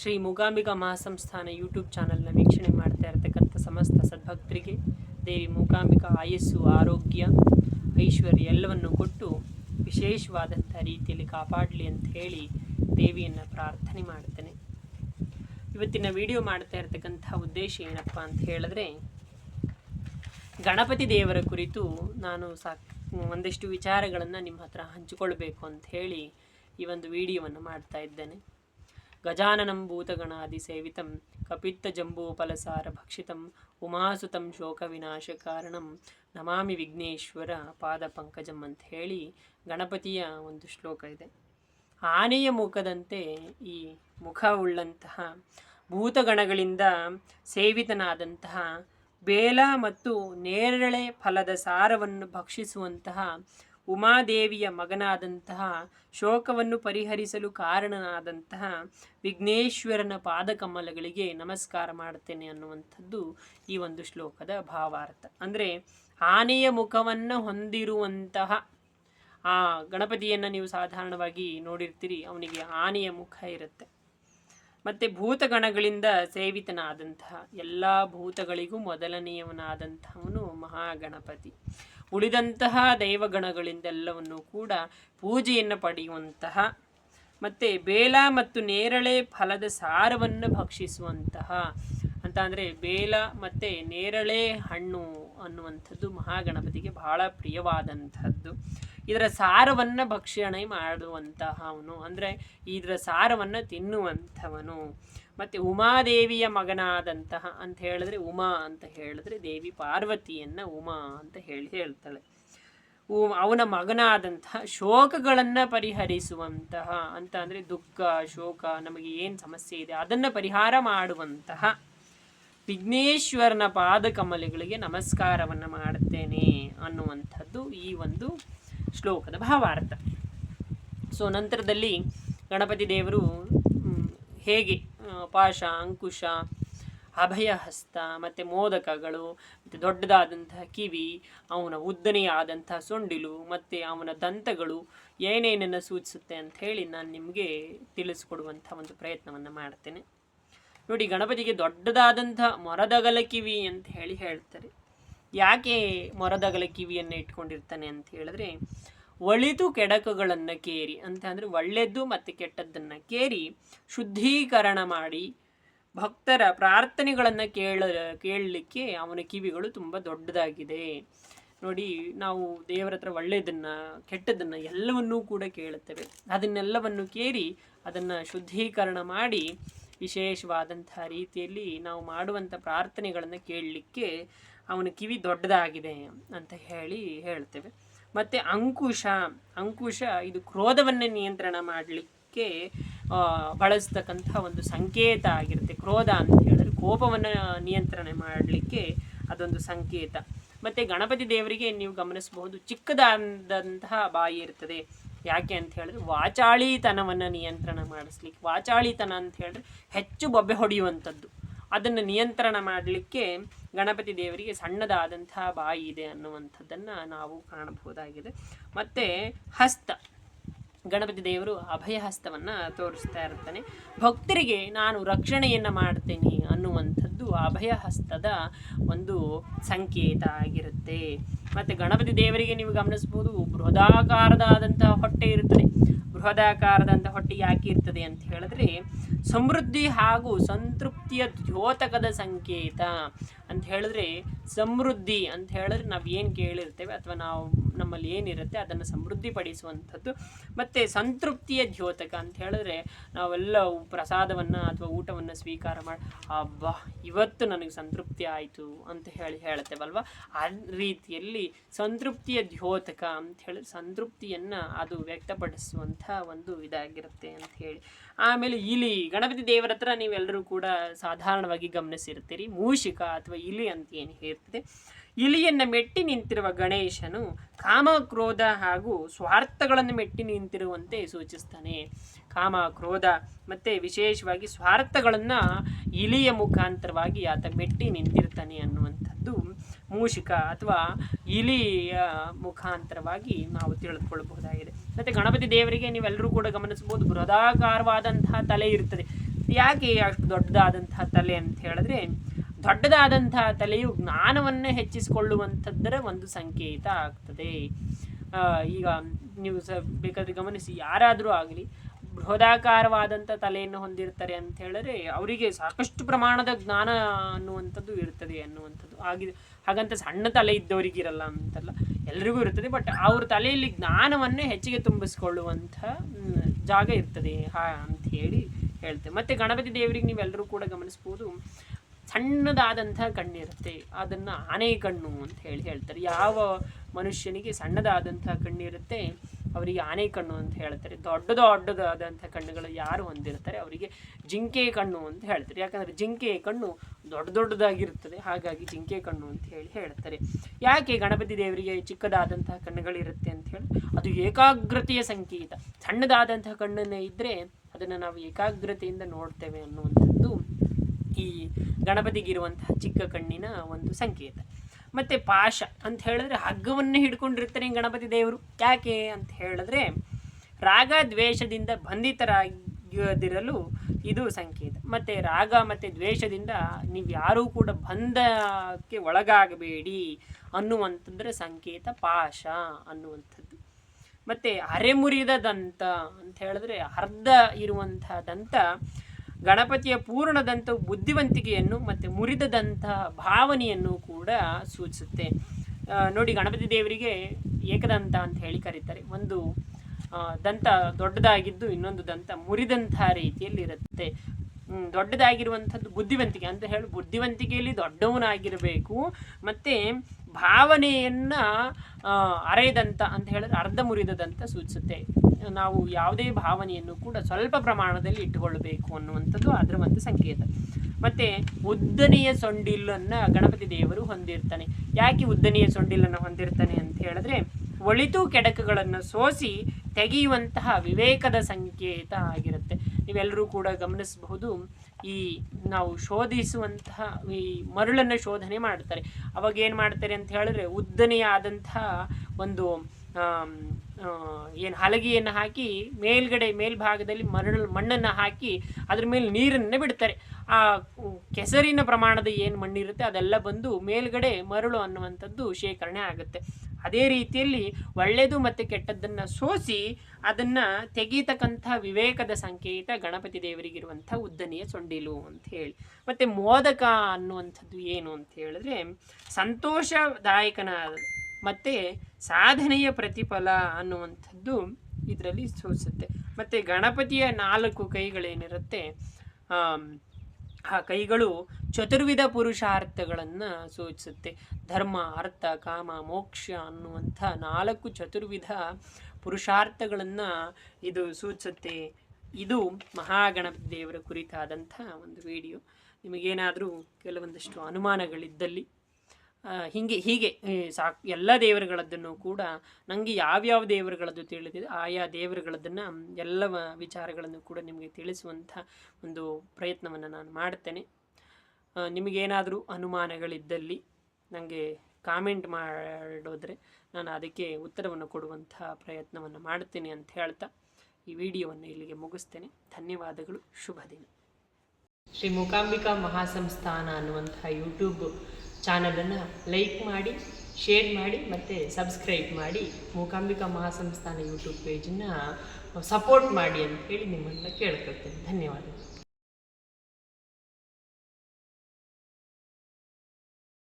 Shri Mookambika Mahasamsthana YouTube ಚಾನಲ್ನ ವೀಕ್ಷಣೆ ಮಾಡ್ತಾ ಇರತಕ್ಕಂಥ ಸಮಸ್ತ ಸದ್ಭಕ್ತರಿಗೆ ದೇವಿ ಮೂಕಾಂಬಿಕಾ ಆಯಸ್ಸು, ಆರೋಗ್ಯ, ಐಶ್ವರ್ಯ ಎಲ್ಲವನ್ನು ಕೊಟ್ಟು ವಿಶೇಷವಾದಂಥ ರೀತಿಯಲ್ಲಿ ಕಾಪಾಡಲಿ ಅಂತ ಹೇಳಿ ದೇವಿಯನ್ನು ಪ್ರಾರ್ಥನೆ ಮಾಡ್ತೇನೆ. ಇವತ್ತಿನ ವಿಡಿಯೋ ಮಾಡ್ತಾ ಇರತಕ್ಕಂಥ ಉದ್ದೇಶ ಏನಪ್ಪ ಅಂತ ಹೇಳಿದ್ರೆ, ಗಣಪತಿ ದೇವರ ಕುರಿತು ನಾನು ಸಾಕ್ ಒಂದಿಷ್ಟು ವಿಚಾರಗಳನ್ನು ನಿಮ್ಮ ಹತ್ರ ಹಂಚಿಕೊಳ್ಬೇಕು ಅಂತ ಹೇಳಿ ಈ ಒಂದು ವಿಡಿಯೋವನ್ನು ಮಾಡ್ತಾ ಇದ್ದೇನೆ. ಗಜಾನನಂ ಭೂತಗಣಾದಿ ಸೇವಿತಂ ಕಪಿತ್ತ ಜಂಬೂಪಲಸಾರ ಭಕ್ಷಿತಂ ಉಮಾಸುತಂ ಶೋಕವಿನಾಶ ಕಾರಣಂ ನಮಾಮಿ ವಿಘ್ನೇಶ್ವರ ಪಾದ ಪಂಕಜಂ ಅಂತ ಹೇಳಿ ಗಣಪತಿಯ ಒಂದು ಶ್ಲೋಕ ಇದೆ. ಆನೆಯ ಮುಖದಂತೆ ಈ ಮುಖವುಳ್ಳಂತಹ ಭೂತಗಣಗಳಿಂದ ಸೇವಿತನಾದಂತಹ ಬೇಲ ಮತ್ತು ನೇರಳೆ ಫಲದ ಸಾರವನ್ನು ಭಕ್ಷಿಸುವಂತಹ ಉಮಾದೇವಿಯ ಮಗನಾದಂತಹ ಶೋಕವನ್ನು ಪರಿಹರಿಸಲು ಕಾರಣನಾದಂತಹ ವಿಘ್ನೇಶ್ವರನ ಪಾದಕಮಲಗಳಿಗೆ ನಮಸ್ಕಾರ ಮಾಡುತ್ತೇನೆ ಅನ್ನುವಂಥದ್ದು ಈ ಒಂದು ಶ್ಲೋಕದ ಭಾವಾರ್ಥ. ಅಂದರೆ ಆನೆಯ ಮುಖವನ್ನು ಹೊಂದಿರುವಂತಹ ಆ ಗಣಪತಿಯನ್ನು ನೀವು ಸಾಧಾರಣವಾಗಿ ನೋಡಿರ್ತೀರಿ, ಅವನಿಗೆ ಆನೆಯ ಮುಖ ಇರುತ್ತೆ. ಮತ್ತು ಭೂತಗಣಗಳಿಂದ ಸೇವಿತನಾದಂತಹ ಎಲ್ಲ ಭೂತಗಳಿಗೂ ಮೊದಲನೆಯವನಾದಂಥವನು ಮಹಾಗಣಪತಿ. ಉಳಿದಂತಹ ದೈವಗಣಗಳಿಂದೆಲ್ಲವನ್ನು ಕೂಡ ಪೂಜೆಯನ್ನು ಪಡೆಯುವಂತಹ, ಮತ್ತು ಬೇಲ ಮತ್ತು ನೇರಳೆ ಫಲದ ಸಾರವನ್ನು ಭಕ್ಷಿಸುವಂತಹ, ಅಂತ ಅಂದರೆ ಬೇಲ ಮತ್ತು ನೇರಳೆ ಹಣ್ಣು ಅನ್ನುವಂಥದ್ದು ಮಹಾಗಣಪತಿಗೆ ಬಹಳ ಪ್ರಿಯವಾದಂಥದ್ದು. ಇದರ ಸಾರವನ್ನು ಭಕ್ಷಣೆ ಮಾಡುವಂತಹವನು. ಅಂದರೆ ಇದರ ಸಾರವನ್ನು ತಿನ್ನುವಂಥವನು. ಮತ್ತು ಉಮಾದೇವಿಯ ಮಗನಾದಂತಹ ಅಂತ ಹೇಳಿದ್ರೆ ಉಮಾ ಅಂತ ಹೇಳಿದ್ರೆ ದೇವಿ ಪಾರ್ವತಿಯನ್ನು ಉಮಾ ಅಂತ ಹೇಳಿ ಹೇಳ್ತಾಳೆ. ಅವನ ಮಗನಾದಂತಹ ಶೋಕಗಳನ್ನು ಪರಿಹರಿಸುವಂತಹ ಅಂತ ಅಂದರೆ ದುಃಖ, ಶೋಕ, ನಮಗೆ ಏನು ಸಮಸ್ಯೆ ಇದೆ ಅದನ್ನು ಪರಿಹಾರ ಮಾಡುವಂತಹ ವಿಘ್ನೇಶ್ವರನ ಪಾದಕಮಲಗಳಿಗೆ ನಮಸ್ಕಾರವನ್ನು ಮಾಡುತ್ತೇನೆ ಅನ್ನುವಂಥದ್ದು ಈ ಒಂದು ಶ್ಲೋಕದ ಭಾವಾರ್ಥ. ಸೊ ನಂತರದಲ್ಲಿ ಗಣಪತಿ ದೇವರು ಹೇಗೆ ಪಾಶ ಅಂಕುಶ ಅಭಯಹಸ್ತ ಮತ್ತು ಮೋದಕಗಳು, ಮತ್ತು ದೊಡ್ಡದಾದಂತಹ ಕಿವಿ, ಅವನ ಉದ್ದನೆಯಾದಂತಹ ಸೊಂಡಿಲು, ಮತ್ತು ಅವನ ದಂತಗಳು ಏನೇನನ್ನು ಸೂಚಿಸುತ್ತೆ ಅಂತ ಹೇಳಿ ನಾನು ನಿಮಗೆ ತಿಳಿಸ್ಕೊಡುವಂಥ ಒಂದು ಪ್ರಯತ್ನವನ್ನು ಮಾಡ್ತೇನೆ. ನೋಡಿ, ಗಣಪತಿಗೆ ದೊಡ್ಡದಾದಂಥ ಮೊರದಗಲ ಕಿವಿ ಅಂತ ಹೇಳಿ ಹೇಳ್ತಾರೆ. ಯಾಕೆ ಮೊರದಗಲ ಕಿವಿಯನ್ನು ಇಟ್ಕೊಂಡಿರ್ತಾನೆ ಅಂತ ಹೇಳಿದ್ರೆ, ಒಳಿತು ಕೆಡಕುಗಳನ್ನು ಕೇರಿ ಅಂತ ಅಂದರೆ ಒಳ್ಳೆಯದು ಮತ್ತು ಕೆಟ್ಟದ್ದನ್ನು ಕೇರಿ, ಶುದ್ಧೀಕರಣ ಮಾಡಿ, ಭಕ್ತರ ಪ್ರಾರ್ಥನೆಗಳನ್ನು ಕೇಳ, ಕೇಳಲಿಕ್ಕೆ ಅವನ ಕಿವಿಗಳು ತುಂಬ ದೊಡ್ಡದಾಗಿದೆ. ನೋಡಿ, ನಾವು ದೇವರ ಹತ್ರ ಒಳ್ಳೆಯದನ್ನು ಕೆಟ್ಟದನ್ನು ಎಲ್ಲವನ್ನೂ ಕೂಡ ಕೇಳುತ್ತೇವೆ. ಅದನ್ನೆಲ್ಲವನ್ನು ಕೇರಿ, ಅದನ್ನು ಶುದ್ಧೀಕರಣ ಮಾಡಿ ವಿಶೇಷವಾದಂಥ ರೀತಿಯಲ್ಲಿ ನಾವು ಮಾಡುವಂಥ ಪ್ರಾರ್ಥನೆಗಳನ್ನು ಕೇಳಲಿಕ್ಕೆ ಅವನ ಕಿವಿ ದೊಡ್ಡದಾಗಿದೆ ಅಂತ ಹೇಳಿ ಹೇಳ್ತೇವೆ. ಮತ್ತು ಅಂಕುಶ ಅಂಕುಶ ಇದು ಕ್ರೋಧವನ್ನು ನಿಯಂತ್ರಣ ಮಾಡಲಿಕ್ಕೆ ಬಳಸ್ತಕ್ಕಂಥ ಒಂದು ಸಂಕೇತ ಆಗಿರುತ್ತೆ. ಕ್ರೋಧ ಅಂತ ಹೇಳಿದ್ರೆ ಕೋಪವನ್ನು ನಿಯಂತ್ರಣ ಮಾಡಲಿಕ್ಕೆ ಅದೊಂದು ಸಂಕೇತ. ಮತ್ತು ಗಣಪತಿ ದೇವರಿಗೆ ನೀವು ಗಮನಿಸಬಹುದು, ಚಿಕ್ಕದಾದಂತಹ ಬಾಯಿ ಇರ್ತದೆ. ಯಾಕೆ ಅಂತ ಹೇಳಿದ್ರೆ ವಾಚಾಳಿತನವನ್ನು ನಿಯಂತ್ರಣ ಮಾಡಿಸ್ಲಿಕ್ಕೆ. ವಾಚಾಳಿತನ ಅಂತ ಹೇಳಿದ್ರೆ ಹೆಚ್ಚು ಬೊಬ್ಬೆ ಹೊಡೆಯುವಂಥದ್ದು. ಅದನ್ನು ನಿಯಂತ್ರಣ ಮಾಡಲಿಕ್ಕೆ ಗಣಪತಿ ದೇವರಿಗೆ ಸಣ್ಣದಾದಂತಹ ಬಾಯಿ ಇದೆ ಅನ್ನುವಂಥದ್ದನ್ನು ನಾವು ಕಾಣಬಹುದಾಗಿದೆ. ಮತ್ತು ಹಸ್ತ. ಗಣಪತಿ ದೇವರು ಅಭಯ ಹಸ್ತವನ್ನು ತೋರಿಸ್ತಾ ಇರ್ತಾನೆ. ಭಕ್ತರಿಗೆ ನಾನು ರಕ್ಷಣೆಯನ್ನು ಮಾಡ್ತೇನೆ ಅನ್ನುವಂಥದ್ದು ಅಭಯ ಹಸ್ತದ ಒಂದು ಸಂಕೇತ ಆಗಿರುತ್ತೆ. ಮತ್ತು ಗಣಪತಿ ದೇವರಿಗೆ ನೀವು ಗಮನಿಸ್ಬೋದು, ಬೃಹದಾಕಾರದಾದಂತಹ ಹೊಟ್ಟೆ ಇರುತ್ತದೆ. ಬೃಹದಾಕಾರದಂಥ ಹೊಟ್ಟೆ ಯಾಕೆ ಇರ್ತದೆ ಅಂತ ಹೇಳಿದ್ರೆ ಸಮೃದ್ಧಿ ಹಾಗೂ ಸಂತೃಪ್ತಿಯ ದ್ಯೋತಕದ ಸಂಕೇತ. ಅಂತ ಹೇಳಿದ್ರೆ ಸಮೃದ್ಧಿ ಅಂತ ಹೇಳಿದ್ರೆ ನಾವು ಏನು ಕೇಳಿರ್ತೇವೆ ಅಥವಾ ನಾವು ನಮ್ಮಲ್ಲಿ ಏನಿರುತ್ತೆ ಅದನ್ನು ಸಮೃದ್ಧಿಪಡಿಸುವಂಥದ್ದು. ಮತ್ತು ಸಂತೃಪ್ತಿಯ ದ್ಯೋತಕ ಅಂತ ಹೇಳಿದ್ರೆ ನಾವೆಲ್ಲ ಪ್ರಸಾದವನ್ನು ಅಥವಾ ಊಟವನ್ನು ಸ್ವೀಕಾರ ಮಾಡಿ ಅಬ್ಬಾ, ಇವತ್ತು ನನಗೆ ಸಂತೃಪ್ತಿ ಆಯಿತು ಅಂತ ಹೇಳಿ ಹೇಳ್ತೇವಲ್ವ ಆ ರೀತಿಯಲ್ಲಿ ಸಂತೃಪ್ತಿಯ ದ್ಯೋತಕ ಅಂತ ಹೇಳಿ ಸಂತೃಪ್ತಿಯನ್ನು ಅದು ವ್ಯಕ್ತಪಡಿಸುವಂಥ ಒಂದು ಇದಾಗಿರುತ್ತೆ ಅಂತ ಹೇಳಿ. ಆಮೇಲೆ ಇಲಿ ಗಣಪತಿ ದೇವರ ಹತ್ರ ನೀವೆಲ್ಲರೂ ಕೂಡ ಸಾಧಾರಣವಾಗಿ ಗಮನಿಸಿರ್ತೀರಿ. ಮೂಷಿಕ ಅಥವಾ ಇಲಿ ಅಂತ ಏನು ಹೇಳ್ತದೆ? ಇಲಿಯನ್ನು ಮೆಟ್ಟಿ ನಿಂತಿರುವ ಗಣೇಶನು ಕಾಮ, ಕ್ರೋಧ ಹಾಗೂ ಸ್ವಾರ್ಥಗಳನ್ನು ಮೆಟ್ಟಿ ನಿಂತಿರುವಂತೆ ಸೂಚಿಸ್ತಾನೆ. ಕಾಮ, ಕ್ರೋಧ ಮತ್ತು ವಿಶೇಷವಾಗಿ ಸ್ವಾರ್ಥಗಳನ್ನು ಇಲಿಯ ಮುಖಾಂತರವಾಗಿ ಆತ ಮೆಟ್ಟಿ ನಿಂತಿರ್ತಾನೆ ಅನ್ನುವಂಥದ್ದು ಮೂಷಿಕ ಅಥವಾ ಇಲಿಯ ಮುಖಾಂತರವಾಗಿ ನಾವು ತಿಳಿದುಕೊಳ್ಬಹುದಾಗಿದೆ ಮತ್ತು ಗಣಪತಿ ದೇವರಿಗೆ ನೀವೆಲ್ಲರೂ ಕೂಡ ಗಮನಿಸ್ಬೋದು ಬೃಹದಾಕಾರವಾದಂತಹ ತಲೆ ಇರ್ತದೆ. ಯಾಕೆ ಅಷ್ಟು ದೊಡ್ಡದಾದಂತಹ ತಲೆ ಅಂತ ಹೇಳಿದ್ರೆ ದೊಡ್ಡದಾದಂತಹ ತಲೆಯು ಜ್ಞಾನವನ್ನು ಹೆಚ್ಚಿಸಿಕೊಳ್ಳುವಂಥದ್ದರ ಒಂದು ಸಂಕೇತ ಆಗ್ತದೆ. ಈಗ ನೀವು ಸ, ಬೇಕಾದ್ರೆ ಗಮನಿಸಿ, ಯಾರಾದರೂ ಆಗಲಿ, ಬೃಹದಾಕಾರವಾದಂಥ ತಲೆಯನ್ನು ಹೊಂದಿರ್ತಾರೆ ಅಂತ ಹೇಳಿದ್ರೆ ಅವರಿಗೆ ಸಾಕಷ್ಟು ಪ್ರಮಾಣದ ಜ್ಞಾನ ಅನ್ನುವಂಥದ್ದು ಇರ್ತದೆ ಅನ್ನುವಂಥದ್ದು. ಆಗಿದೆ ಹಾಗಂತ ಸಣ್ಣ ತಲೆ ಇದ್ದವರಿಗಿರಲ್ಲ ಅಂತಲ್ಲ, ಎಲ್ರಿಗೂ ಇರ್ತದೆ, ಬಟ್ ಅವ್ರ ತಲೆಯಲ್ಲಿ ಜ್ಞಾನವನ್ನೇ ಹೆಚ್ಚಿಗೆ ತುಂಬಿಸಿಕೊಳ್ಳುವಂಥ ಜಾಗ ಇರ್ತದೆ, ಹಾ, ಅಂತ ಹೇಳಿ ಹೇಳ್ತೇವೆ ಮತ್ತು ಗಣಪತಿ ದೇವರಿಗೆ ನೀವೆಲ್ಲರೂ ಕೂಡ ಗಮನಿಸ್ಬೋದು. ಸಣ್ಣದಾದಂಥ ಕಣ್ಣಿರುತ್ತೆ. ಅದನ್ನು ಆನೆ ಕಣ್ಣು ಅಂತ ಹೇಳಿ ಹೇಳ್ತಾರೆ. ಯಾವ ಮನುಷ್ಯನಿಗೆ ಸಣ್ಣದಾದಂಥ ಕಣ್ಣಿರುತ್ತೆ, ಅವರಿಗೆ ಆನೆ ಕಣ್ಣು ಅಂತ ಹೇಳ್ತಾರೆ. ದೊಡ್ಡ ದೊಡ್ಡದಾದಂಥ ಕಣ್ಣುಗಳು ಯಾರು ಹೊಂದಿರ್ತಾರೆ, ಅವರಿಗೆ ಜಿಂಕೆ ಕಣ್ಣು ಅಂತ ಹೇಳ್ತಾರೆ. ಯಾಕಂದರೆ ಜಿಂಕೆ ಕಣ್ಣು ದೊಡ್ಡ ದೊಡ್ಡದಾಗಿರುತ್ತದೆ. ಹಾಗಾಗಿ ಜಿಂಕೆ ಕಣ್ಣು ಅಂತ ಹೇಳಿ ಹೇಳ್ತಾರೆ. ಯಾಕೆ ಗಣಪತಿ ದೇವರಿಗೆ ಚಿಕ್ಕದಾದಂಥ ಕಣ್ಣುಗಳಿರುತ್ತೆ ಅಂತ ಹೇಳಿ? ಅದು ಏಕಾಗ್ರತೆಯ ಸಂಕೇತ. ಸಣ್ಣದಾದಂಥ ಕಣ್ಣನ್ನೇ ಇದ್ದರೆ ಅದನ್ನು ನಾವು ಏಕಾಗ್ರತೆಯಿಂದ ನೋಡ್ತೇವೆ ಅನ್ನುವಂಥದ್ದು ಈ ಗಣಪತಿಗಿರುವಂತಹ ಚಿಕ್ಕ ಕಣ್ಣಿನ ಒಂದು ಸಂಕೇತ. ಮತ್ತು ಪಾಶ ಅಂತ ಹೇಳಿದ್ರೆ ಹಗ್ಗವನ್ನು ಹಿಡ್ಕೊಂಡಿರ್ತಾರೆ ಗಣಪತಿ ದೇವರು. ಯಾಕೆ ಅಂತ ಹೇಳಿದ್ರೆ ರಾಗ ದ್ವೇಷದಿಂದ ಬಂಧಿತರಾಗದಿರಲು ಇದು ಸಂಕೇತ. ಮತ್ತು ರಾಗ ಮತ್ತು ದ್ವೇಷದಿಂದ ನೀವು ಯಾರೂ ಕೂಡ ಬಂಧಕ್ಕೆ ಒಳಗಾಗಬೇಡಿ ಅನ್ನುವಂಥದ್ರ ಸಂಕೇತ ಪಾಶ ಅನ್ನುವಂಥದ್ದು. ಮತ್ತು ಅರೆಮುರಿದ ದಂತ ಅಂತ ಹೇಳಿದ್ರೆ ಅರ್ಧ ಇರುವಂಥ ದಂತ ಗಣಪತಿಯ ಪೂರ್ಣದಂಥ ಬುದ್ಧಿವಂತಿಕೆಯನ್ನು ಮತ್ತು ಮುರಿದದಂತಹ ಭಾವನೆಯನ್ನು ಕೂಡ ಸೂಚಿಸುತ್ತೆ. ನೋಡಿ ಗಣಪತಿ ದೇವರಿಗೆ ಏಕದಂತ ಅಂತ ಹೇಳಿ ಕರೀತಾರೆ. ಒಂದು ದಂತ ದೊಡ್ಡದಾಗಿದ್ದು ಇನ್ನೊಂದು ದಂತ ಮುರಿದಂತಹ ರೀತಿಯಲ್ಲಿ ಇರುತ್ತೆ. ದೊಡ್ಡದಾಗಿರುವಂಥದ್ದು ಬುದ್ಧಿವಂತಿಕೆ ಅಂತ ಹೇಳಿ ಬುದ್ಧಿವಂತಿಕೆಯಲ್ಲಿ ದೊಡ್ಡವನಾಗಿರಬೇಕು. ಮತ್ತು ಭಾವನೆಯನ್ನು ಅರೆದಂತ ಅಂತ ಹೇಳಿದ್ರೆ ಅರ್ಧ ಮುರಿದದಂತ ಸೂಚಿಸುತ್ತೆ. ನಾವು ಯಾವುದೇ ಭಾವನೆಯನ್ನು ಕೂಡ ಸ್ವಲ್ಪ ಪ್ರಮಾಣದಲ್ಲಿ ಇಟ್ಟುಕೊಳ್ಳಬೇಕು ಅನ್ನುವಂಥದ್ದು ಅದರ ಒಂದು ಸಂಕೇತ. ಮತ್ತು ಉದ್ದನೆಯ ಸೊಂಡಿಲನ್ನು ಗಣಪತಿ ದೇವರು ಹೊಂದಿರ್ತಾನೆ. ಯಾಕೆ ಉದ್ದನೆಯ ಸೊಂಡಿಲನ್ನು ಹೊಂದಿರ್ತಾನೆ ಅಂತ ಹೇಳಿದ್ರೆ ಒಳಿತು ಕೆಡಕುಗಳನ್ನು ಸೋಸಿ ತೆಗೆಯುವಂತಹ ವಿವೇಕದ ಸಂಕೇತ ಆಗಿರುತ್ತೆ. ನೀವೆಲ್ಲರೂ ಕೂಡ ಗಮನಿಸಬಹುದು ಈ ನಾವು ಶೋಧಿಸುವಂತಹ ಈ ಮರಳನ್ನು ಶೋಧನೆ ಮಾಡ್ತಾರೆ ಅವಾಗ ಏನು ಮಾಡ್ತಾರೆ ಅಂತ ಹೇಳಿದ್ರೆ ಉದ್ದನೆಯಾದಂತಹ ಒಂದು ಏನು ಹಲಗೆಯನ್ನು ಹಾಕಿ ಮೇಲ್ಗಡೆ, ಮೇಲ್ಭಾಗದಲ್ಲಿ ಮರಳು, ಮಣ್ಣನ್ನು ಹಾಕಿ ಅದ್ರ ಮೇಲೆ ನೀರನ್ನು ಬಿಡ್ತಾರೆ. ಆ ಕೆಸರಿನ ಪ್ರಮಾಣದ ಏನು ಮಣ್ಣಿರುತ್ತೆ ಅದೆಲ್ಲ ಬಂದು ಮೇಲ್ಗಡೆ ಮರಳು ಅನ್ನುವಂಥದ್ದು ಶೇಖರಣೆ ಆಗುತ್ತೆ. ಅದೇ ರೀತಿಯಲ್ಲಿ ಒಳ್ಳೆಯದು ಮತ್ತು ಕೆಟ್ಟದ್ದನ್ನು ಸೋಸಿ ಅದನ್ನು ತೆಗೀತಕ್ಕಂಥ ವಿವೇಕದ ಸಂಕೇತ ಗಣಪತಿ ದೇವರಿಗಿರುವಂಥ ಉದ್ದನೆಯ ಸೊಂಡಿಲು ಅಂತ ಹೇಳಿ. ಮತ್ತು ಮೋದಕ ಅನ್ನುವಂಥದ್ದು ಏನು ಅಂತ ಹೇಳಿದ್ರೆ ಸಂತೋಷದಾಯಕನ ಮತ್ತು ಸಾಧನೆಯ ಪ್ರತಿಫಲ ಅನ್ನುವಂಥದ್ದು ಇದರಲ್ಲಿ ಸೂಚಿಸುತ್ತೆ ಮತ್ತು ಗಣಪತಿಯ ನಾಲ್ಕು ಕೈಗಳೇನಿರುತ್ತೆ ಆ ಕೈಗಳು ಚತುರ್ವಿಧ ಪುರುಷಾರ್ಥಗಳನ್ನು ಸೂಚಿಸುತ್ತೆ. ಧರ್ಮ, ಅರ್ಥ, ಕಾಮ, ಮೋಕ್ಷ ಅನ್ನುವಂಥ ನಾಲ್ಕು ಚತುರ್ವಿಧ ಪುರುಷಾರ್ಥಗಳನ್ನು ಇದು ಸೂಚಿಸುತ್ತೆ. ಇದು ಮಹಾಗಣಪತಿ ದೇವರ ಕುರಿತಾದಂಥ ಒಂದು ವಿಡಿಯೋ ನಿಮಗೇನಾದರೂ ಕೆಲವೊಂದಷ್ಟು ಅನುಮಾನಗಳಿದ್ದಲ್ಲಿ ಹೀಗೆ ಹೀಗೆ ಸಾಕ್, ಎಲ್ಲ ದೇವರುಗಳದ್ದನ್ನು ಕೂಡ ನನಗೆ ಯಾವ್ಯಾವ ದೇವರುಗಳದ್ದು ತಿಳಿದಿದೆ, ಆಯಾ ದೇವರುಗಳದ್ದನ್ನು ಎಲ್ಲ ವಿಚಾರಗಳನ್ನು ಕೂಡ ನಿಮಗೆ ತಿಳಿಸುವಂಥ ಒಂದು ಪ್ರಯತ್ನವನ್ನು ನಾನು ಮಾಡ್ತೇನೆ. ನಿಮಗೇನಾದರೂ ಅನುಮಾನಗಳಿದ್ದಲ್ಲಿ ನನಗೆ ಕಾಮೆಂಟ್ ಮಾಡೋದ್ರೆ ನಾನು ಅದಕ್ಕೆ ಉತ್ತರವನ್ನು ಕೊಡುವಂಥ ಪ್ರಯತ್ನವನ್ನು ಮಾಡ್ತೇನೆ ಅಂತ ಹೇಳ್ತಾ ಈ ವಿಡಿಯೋವನ್ನು ಇಲ್ಲಿಗೆ ಮುಗಿಸ್ತೇನೆ. ಧನ್ಯವಾದಗಳು, ಶುಭ ದಿನ. ಶ್ರೀ ಮೂಕಾಂಬಿಕಾ ಮಹಾಸಂಸ್ಥಾನ ಅನ್ನುವಂಥ ಯೂಟ್ಯೂಬ್ ಚಾನಲನ್ನು ಲೈಕ್ ಮಾಡಿ, ಶೇರ್ ಮಾಡಿ ಮತ್ತು ಸಬ್ಸ್ಕ್ರೈಬ್ ಮಾಡಿ ಮೂಕಾಂಬಿಕಾ ಮಹಾಸಂಸ್ಥಾನ ಯೂಟ್ಯೂಬ್ ಪೇಜನ್ನು ಸಪೋರ್ಟ್ ಮಾಡಿ ಅಂತ ಹೇಳಿ ನಿಮ್ಮನ್ನು ಕೇಳ್ಕೊಳ್ತೇನೆ. ಧನ್ಯವಾದಗಳು.